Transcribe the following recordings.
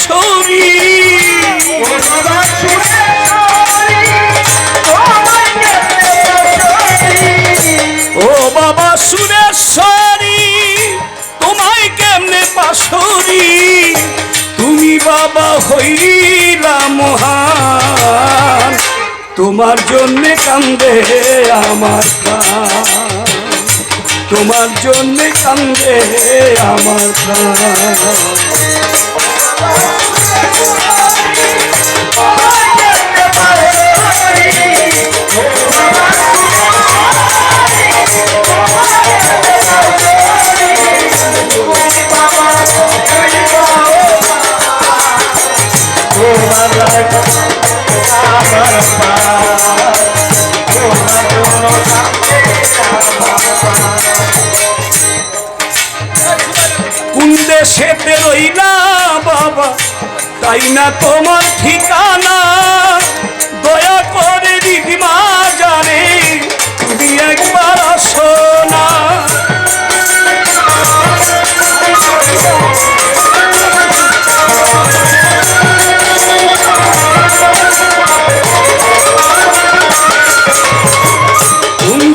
Sorry ও বাবা শুনে sorry তোমায় কেমনে পাশরি তুমি বাবা হইলা মহান তোমার জন্যে কান্দে আমার প্রাণ। তোমার জন্যে কান্দে আমার প্রাণ। কোন তাই না তোমার ঠিকানা। দয়া করে দিদিমা জানে, তুমি একবার আসো না।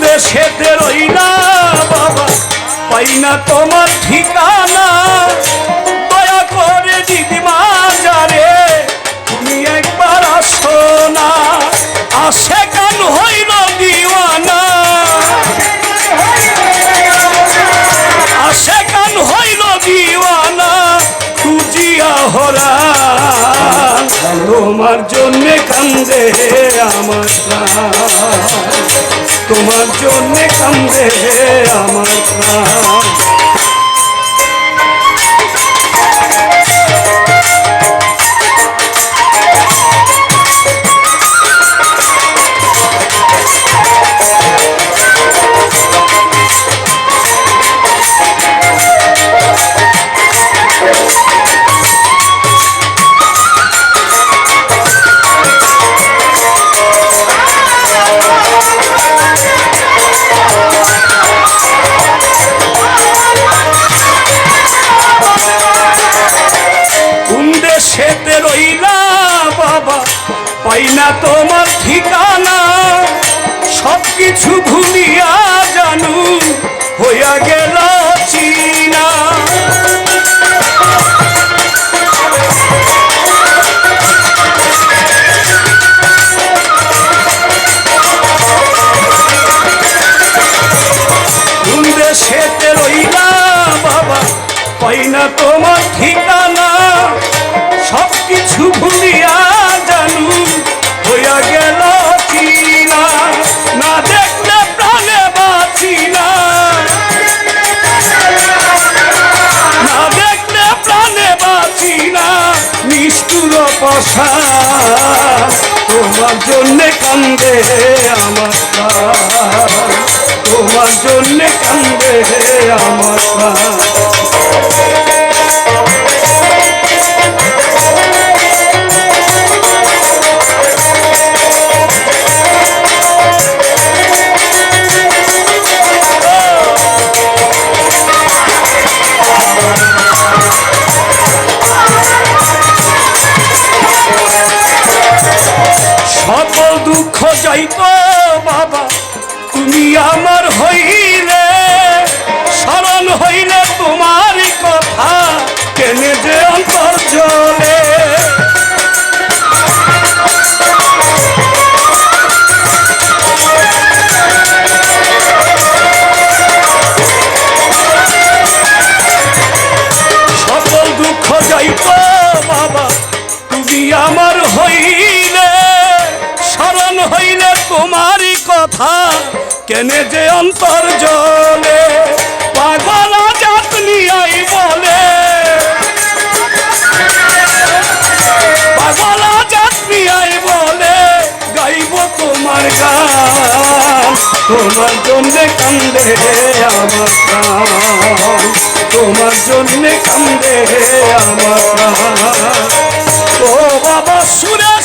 দেশেতে রইলা বাবা, পাই না তোমার ঠিকানা। খুঁজিয়া তোমার জন্যে কান্দে আমার তোমার জন্যে কান্দে আমার প্রাণ। পাই না তোমার ঠিকানা। সব কিছু ভুলিয়া জানু, হইয়া গেল চীনা। কোন রইলা বাবা? পাই তোমার ঠিকানা? সব কিছু পশা তোমার জন্যে কান্দে আমার তোমার জন্যে কান্দে আমার দুঃখ যাইত বাবা, তুমি আমার হইলে, স্মরণ হইলে তোমার কথা কেনে যে অন্তর জলে সকল দুঃখ যাইত বাবা, তুমি আমার হইলে তোমারই কথা। কেনে যে অন্তর জলে? পাগলা যাতনি আই বলে। পাগলা যাতনি আই বলে, গাইব তোমার গান। তোমার জন্যে কান্দে আমার প্রাণ। তোমার জন্যে কান্দে আমার প্রাণ। ও বাবা সুরেশ্বরী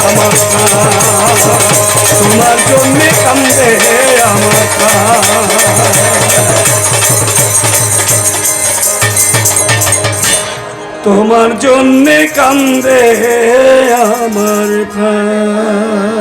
আমার প্রাণ। তোমার জন্যে কান্দে আমার আমার প্রাণ তোমার জন্যে কান্দে আমার প্রাণ